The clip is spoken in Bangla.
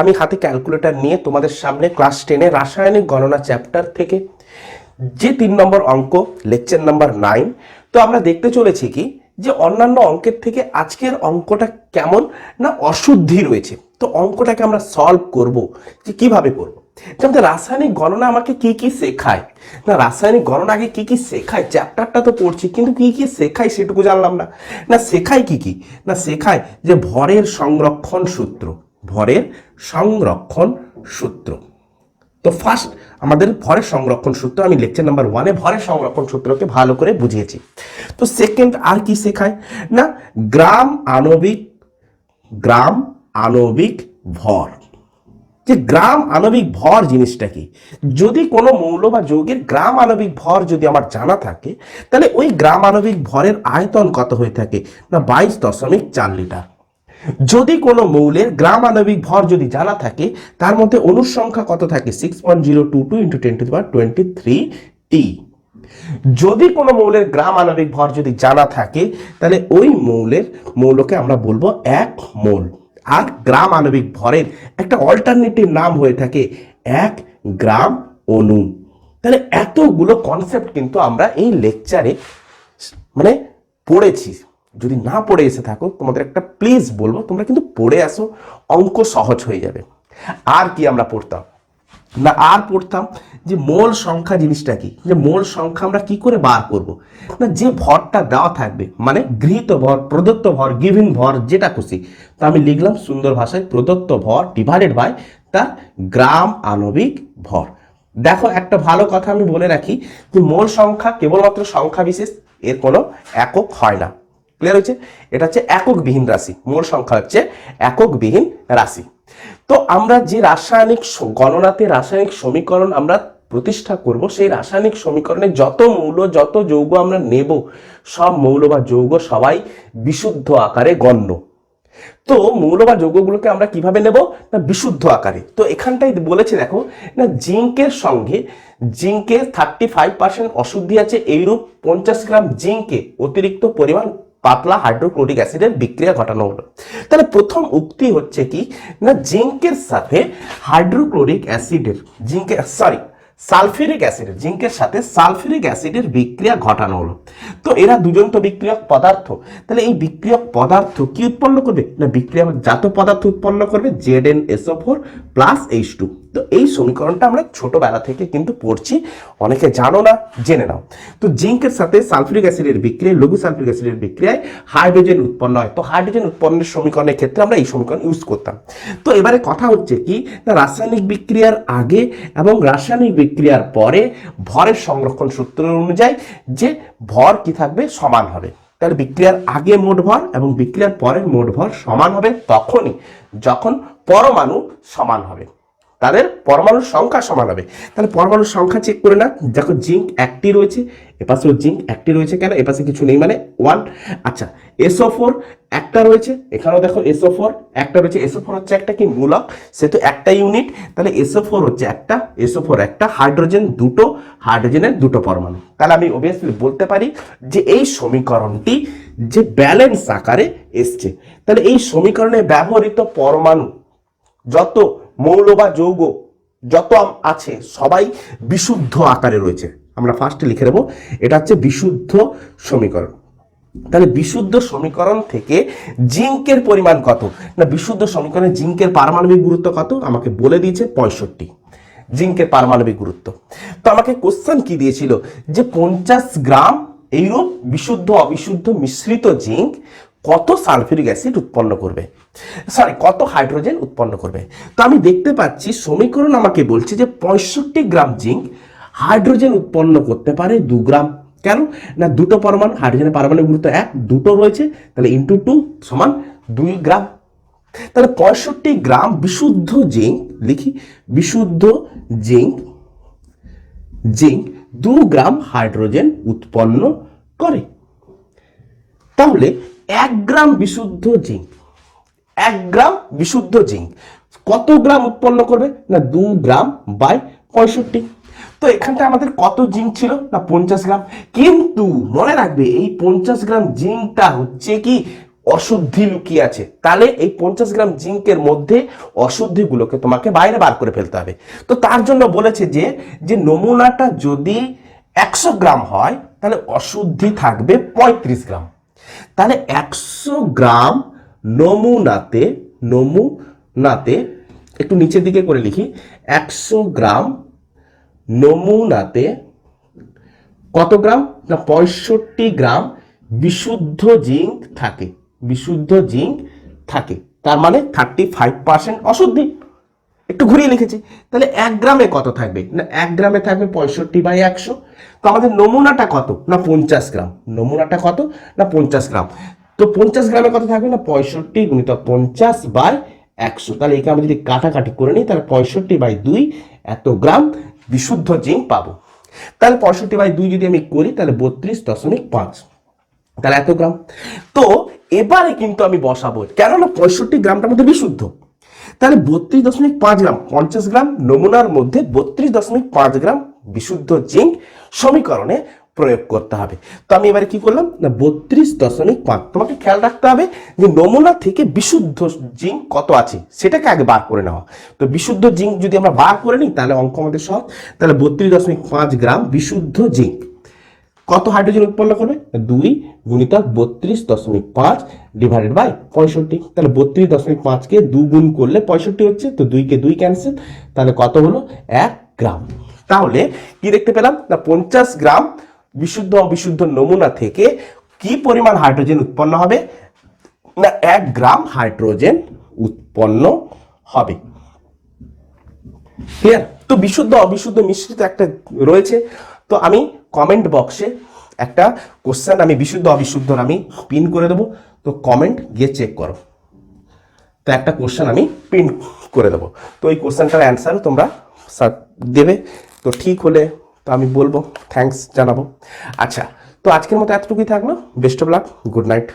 আমি হাতে ক্যালকুলেটার নিয়ে তোমাদের সামনে ক্লাস টেনে রাসায়নিক গণনা চ্যাপ্টার থেকে যে তিন নম্বর অঙ্ক লেকচার নাম্বার নাইন তো আমরা দেখতে চলেছি কি যে অন্যান্য অঙ্কের থেকে আজকের অঙ্কটা কেমন না অশুদ্ধি রয়েছে। তো অঙ্কটাকে আমরা সলভ করব যে কীভাবে করব। যেমন রাসায়নিক গণনা আমাকে কি কি শেখায়? না, রাসায়নিক গণনা আগে কি কি শেখায়? চ্যাপ্টারটা তো পড়ছি, কিন্তু কি কি শেখায় সেটুকু জানলাম না। না, শেখায় কি কি? না, শেখায় যে ভরের সংরক্ষণ সূত্র। ভরের সংরক্ষণ সূত্র। তো ফার্স্ট আমাদের ভরের সংরক্ষণ সূত্র, আমি লেকচার নাম্বার ওয়ানে ভরের সংরক্ষণ সূত্রকে ভালো করে বুঝিয়েছি। তো সেকেন্ড আর কি শেখায়? না, গ্রাম আণবিক গ্রাম আণবিক ভর। যে গ্রাম আণবিক ভর জিনিসটা কি? যদি কোনো মৌল বা যৌগের গ্রাম আণবিক ভর যদি আমার জানা থাকে, তাহলে ওই গ্রাম আণবিক ভরের আয়তন কত হয়ে থাকে? না, বাইশ দশমিক চার লিটার। যদি কোনো মৌলের গ্রাম আণবিক ভর যদি জানা থাকে, তার মধ্যে অনুর সংখ্যা কত থাকে? Six point zero two two into ten to power twenty three টি যদি কোনো মৌলের গ্রাম আণবিক ভর যদি জানা থাকে, তাহলে ওই মৌলের মৌলকে আমরা বলব এক মোল। আর গ্রাম আণবিক ভরের একটা অল্টারনেটিভ নাম হয়ে থাকে এক গ্রাম অণু তাহলে এতগুলো কনসেপ্ট কিন্তু আমরা এই লেকচারে মানে পড়েছি। যদি না পড়ে এসে থাকো, তোমাদের একটা প্লিজ বলব, তোমরা কিন্তু পড়ে আসো, অঙ্ক সহজ হয়ে যাবে। আর কি আমরা পড়তাম? না আর পড়তাম যে মোল সংখ্যা জিনিসটা কি? যে মোল সংখ্যা আমরা কি করে বার করব? না, যে ভরটা দেওয়া থাকবে মানে গৃহীত ভর, প্রদত্ত ভর গিভিন ভর, যেটা খুশি, তো আমি লিখলাম সুন্দর ভাষায়, প্রদত্ত ভর ডিভাইডেড বাই তার গ্রাম আণবিক ভর। দেখো, একটা ভালো কথা আমি বলে রাখি যে মোল সংখ্যা কেবলমাত্র সংখ্যা বিশেষ এর কোনো একক হয় না। ক্লিয়ার হয়েছে? এটা হচ্ছে এককবিহীন রাশি। মোল সংখ্যা হচ্ছে এককবিহীন রাশি। তো আমরা যে রাসায়নিক গণনাতে রাসায়নিক সমীকরণ আমরা প্রতিষ্ঠা করব, সেই রাসায়নিক সমীকরণে যত মৌল, যত যৌগ আমরা নেব, সব মৌল বা যৌগ সবাই বিশুদ্ধ আকারে গণ্য। তো মৌল বা যৌগগুলোকে আমরা কীভাবে নেব? না, বিশুদ্ধ আকারে। তো এখানটাই বলেছে দেখো, না, জিঙ্কের সঙ্গে, জিঙ্কের থার্টি ফাইভ পার্সেন্ট অশুদ্ধি আছে, এইরূপ পঞ্চাশ গ্রাম জিঙ্কে অতিরিক্ত পরিমাণ পাতলা হাইড্রোক্লোরিক অ্যাসিডের বিক্রিয়া ঘটানো হলো। তাহলে প্রথম উক্তি হচ্ছে কি? না, জিঙ্কের সাথে হাইড্রোক্লোরিক অ্যাসিডের জিঙ্কের সরি সালফিউরিক অ্যাসিডের জিঙ্কের সাথে সালফিউরিক অ্যাসিডের বিক্রিয়া ঘটানো হলো। তো এরা দুজন তো বিক্রিয়ক পদার্থ। তাহলে এই বিক্রিয়ক পদার্থ কি উৎপন্ন করবে? না বিক্রিয়া জাত পদার্থ উৎপন্ন করবে Z N SO four plus H two তো এই সমীকরণটা আমরা ছোটবেলা থেকে কিন্তু পড়ছি। অনেকে জানো না, জেনে নাও। তো জিঙ্কের সাথে সালফিউরিক অ্যাসিডের বিক্রিয়ায়, লঘু সালফিউরিক অ্যাসিডের বিক্রিয়ায় হাইড্রোজেন উৎপন্ন হয়। তো হাইড্রোজেন উৎপন্নের সমীকরণের ক্ষেত্রে আমরা এই সমীকরণ ইউজ করতাম। তো এবারে কথা হচ্ছে কি, না রাসায়নিক বিক্রিয়ার আগে এবং রাসায়নিক বিক্রিয়ার পরে ভরের সংরক্ষণ সূত্র অনুযায়ী যে ভর কি থাকবে, সমান হবে। তাহলে বিক্রিয়ার আগে মোট ভর এবং বিক্রিয়ার পরের মোট ভর সমান হবে তখনই যখন পরমাণু সমান হবে। তাদের পরমাণুর সংখ্যা সমান হবে। তাহলে পরমাণুর সংখ্যা চেক করে না দেখো জিঙ্ক একটি রয়েছে, এপাশেও জিঙ্ক একটি রয়েছে কেন? এপাশে কিছু নেই মানে ওয়ান আচ্ছা এসও ফোর একটা রয়েছে, এখানেও দেখো এসও ফোর একটা রয়েছে। এসও ফোর হচ্ছে একটা কি? মূলক। সে তো একটা ইউনিট তাহলে এসও ফোর হচ্ছে একটা এসও ফোর একটা হাইড্রোজেন দুটো হাইড্রোজেনের দুটো পরমাণু। তাহলে আমি অবভিয়াসলি বলতে পারি যে এই সমীকরণটি যে ব্যালেন্স আকারে এসছে। তাহলে এই সমীকরণে ব্যবহৃত পরমাণু যত মৌল বা যৌগ যত আছে, সবাই বিশুদ্ধ আকারে রয়েছে। আমরা ফার্স্টে লিখে দেবো এটা হচ্ছে বিশুদ্ধ সমীকরণ। তাহলে বিশুদ্ধ সমীকরণ থেকে জিঙ্কের পরিমাণ কত? না, বিশুদ্ধ সমীকরণে জিঙ্কের পারমাণবিক গুরুত্ব কত? আমাকে বলে দিয়েছে পঁয়ষট্টি। জিঙ্কের পারমাণবিক গুরুত্ব। তো আমাকে কোশ্চেন কি দিয়েছিল? যে পঞ্চাশ গ্রাম এইরূপ বিশুদ্ধ অবিশুদ্ধ মিশ্রিত জিঙ্ক কত সালফিউরিক অ্যাসিড উৎপন্ন করবে? সরি কত হাইড্রোজেন উৎপন্ন করবে? তো আমি দেখতে পাচ্ছি সমীকরণ আমাকে বলছে যে পঁয়ষট্টি গ্রাম জিঙ্ক হাইড্রোজেন উৎপন্ন করতে পারে দু গ্রাম। কেন? না, দুটো পরমাণু, হাইড্রোজেনের পারমাণবিক গুরুত্ব এক, দুটো রয়েছে, তাহলে ইন্টু টু সমান দুই গ্রাম। তাহলে পঁয়ষট্টি গ্রাম বিশুদ্ধ জিঙ্ক, লিখি, বিশুদ্ধ জিঙ্ক জিঙ্ক দু গ্রাম হাইড্রোজেন উৎপন্ন করে। তাহলে এক গ্রাম বিশুদ্ধ জিঙ্ক। এক গ্রাম বিশুদ্ধ জিঙ্ক। কত গ্রাম উৎপন্ন করবে? না, দু গ্রাম বাই পঁয়ষট্টি। তো এখানটা আমাদের কত জিঙ্ক ছিল? না, পঞ্চাশ গ্রাম। কিন্তু মনে রাখবে, এই পঞ্চাশ গ্রাম জিঙ্কটা হচ্ছে কি? অশুদ্ধি লুকিয়ে আছে। তাহলে এই পঞ্চাশ গ্রাম জিঙ্কের মধ্যে অশুদ্ধিগুলোকে তোমাকে বাইরে বার করে ফেলতে হবে। তো তার জন্য বলেছে যে যে নমুনাটা যদি একশো গ্রাম হয়, তাহলে অশুদ্ধি থাকবে পঁয়ত্রিশ গ্রাম। তাহলে একশো গ্রাম নমুনাতে নমুনাতে, একটু নিচের দিকে করে লিখি, একশো গ্রাম নমুনাতে কত গ্রাম? না, পঁয়ষট্টি গ্রাম বিশুদ্ধ জিঙ্ক থাকে, বিশুদ্ধ জিঙ্ক থাকে। তার মানে থার্টি ফাইভ পার্সেন্ট অশুদ্ধি। একটু ঘুরিয়ে লিখেছি। তাহলে এক গ্রামে কত থাকবে? না, এক গ্রামে থাকবে পঁয়ষট্টি বাই একশো। তো আমাদের নমুনাটা কত? না, পঞ্চাশ গ্রাম। নমুনাটা কত? না, পঞ্চাশ গ্রাম। তো পঞ্চাশ গ্রামে কত থাকবে? না, পঁয়ষট্টি গুণিত পঞ্চাশ বাই একশো। তাহলে একে আমরা যদি কাটাকাটি করে নিই, তাহলে পঁয়ষট্টি বাই দুই এত গ্রাম বিশুদ্ধ জিঙ্ক পাবো। তাহলে পঁয়ষট্টি বাই দুই যদি আমি করি, তাহলে বত্রিশ দশমিক পাঁচ। তাহলে এত গ্রাম। তো এবারে কিন্তু আমি বসাবো। কেননা পঁয়ষট্টি গ্রামটার মধ্যে বিশুদ্ধ। তাহলে বত্রিশ দশমিক পাঁচ গ্রাম, পঞ্চাশ গ্রাম নমুনার মধ্যে বত্রিশ দশমিক পাঁচ গ্রাম বিশুদ্ধ জিঙ্ক সমীকরণে প্রয়োগ করতে হবে। তো আমি এবারে কি করলাম? না, বত্রিশ দশমিক পাঁচ, তোমাকে খেয়াল রাখতে হবে যে নমুনা থেকে বিশুদ্ধ জিঙ্ক কত আছে, সেটাকে আগে বার করে নেওয়া তো বিশুদ্ধ জিঙ্ক যদি আমরা বার করে নিই, তাহলে অঙ্ক আমাদের সহজ। তাহলে বত্রিশ দশমিক পাঁচ গ্রাম বিশুদ্ধ জিঙ্ক। কত হাইড্রোজেন উৎপন্ন করবে দুই গুণিতক বত্রিশ দশমিক পাঁচ ডিভাইডেড বাই পঁয়ষট্টি। তাহলে বত্রিশ দশমিক পাঁচকে দু গুণ করলে পঁয়ষট্টি হচ্ছে, তো দুইকে দুই ক্যান্সেল তাহলে কত হলো? এক গ্রাম। তাহলে কি দেখতে পেলাম? না, পঞ্চাশ গ্রাম বিশুদ্ধ অবিশুদ্ধ নমুনা থেকে কি পরিমাণ হাইড্রোজেন উৎপন্ন হবে? না, এক গ্রাম হাইড্রোজেন উৎপন্ন হবে। ক্লিয়ার তো বিশুদ্ধ অবিশুদ্ধ মিশ্রিত একটা রয়েছে। তো আমি কমেন্ট বক্সে একটা কোশ্চেন আমি বিশুদ্ধ, অবিশুদ্ধ আমি পিন করে দেবো। তো কমেন্ট গিয়ে চেক করো। তো একটা কোশ্চেন আমি পিন করে দেবো। তো ওই কোশ্চেনটার অ্যান্সারও তোমরা দেবে। তো ঠিক হলে তো আমি বলব থ্যাঙ্কস জানাব। আচ্ছা তো আজকের মতো এতটুকুই থাকল। Best of luck good night